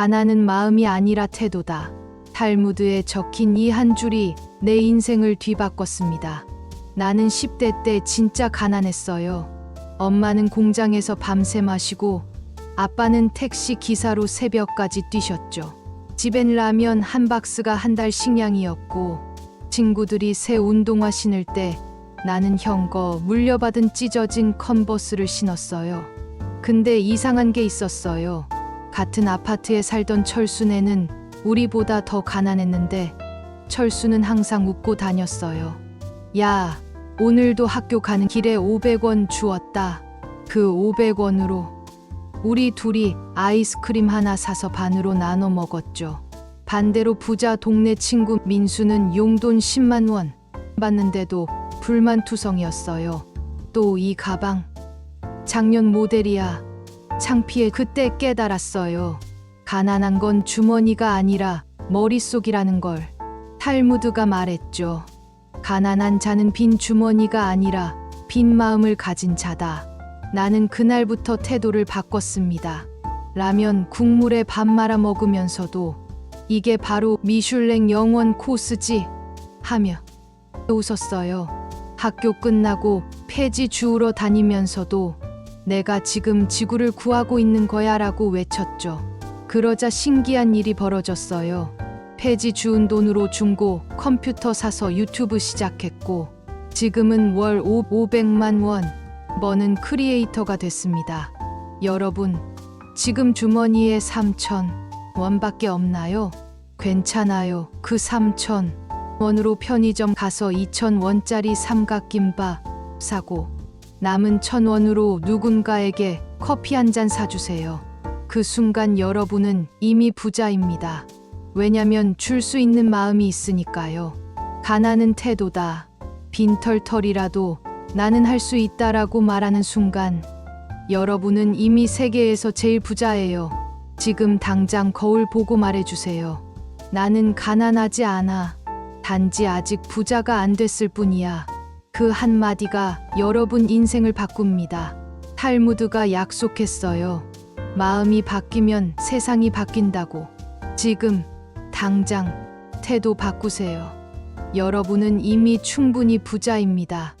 가난은 마음이 아니라 태도다. 탈무드에 적힌 이 한 줄이 내 인생을 뒤바꿨습니다. 나는 10대 때 진짜 가난했어요. 엄마는 공장에서 밤새 마시고 아빠는 택시 기사로 새벽까지 뛰셨죠. 집엔 라면 한 박스가 한 달 식량이었고 친구들이 새 운동화 신을 때 나는 형거 물려받은 찢어진 컨버스를 신었어요. 근데 이상한 게 있었어요. 같은 아파트에 살던 철순애는 우리보다 더 가난했는데 철수는 항상 웃고 다녔어요. 야, 오늘도 학교 가는 길에 500원 주었다. 그 500원으로 우리 둘이 아이스크림 하나 사서 반으로 나눠 먹었죠. 반대로 부자 동네 친구 민수는 용돈 10만 원 받는데도 불만투성이었어요. 또 이 가방 작년 모델이야. 창피해 그때 깨달았어요. 가난한 건 주머니가 아니라 머릿속이라는 걸. 탈무드가 말했죠. 가난한 자는 빈 주머니가 아니라 빈 마음을 가진 자다. 나는 그날부터 태도를 바꿨습니다. 라면 국물에 밥 말아 먹으면서도 이게 바로 미슐랭 영원 코스지 하며 웃었어요. 학교 끝나고 폐지 주우러 다니면서도 내가 지금 지구를 구하고 있는 거야 라고 외쳤죠. 그러자 신기한 일이 벌어졌어요. 폐지 주운 돈으로 중고 컴퓨터 사서 유튜브 시작했고 지금은 월 5, 500만 원 버는 크리에이터가 됐습니다. 여러분, 지금 주머니에 3천 원밖에 없나요? 괜찮아요. 그 3천 원으로 편의점 가서 2천 원짜리 삼각김밥 사고 남은 천 원으로 누군가에게 커피 한 잔 사주세요. 그 순간 여러분은 이미 부자입니다. 왜냐면 줄 수 있는 마음이 있으니까요. 가난은 태도다. 빈털털이라도 나는 할 수 있다라고 말하는 순간 여러분은 이미 세계에서 제일 부자예요. 지금 당장 거울 보고 말해주세요. 나는 가난하지 않아. 단지 아직 부자가 안 됐을 뿐이야. 그 한마디가 여러분 인생을 바꿉니다. 탈무드가 약속했어요. 마음이 바뀌면 세상이 바뀐다고. 지금, 당장, 태도 바꾸세요. 여러분은 이미 충분히 부자입니다.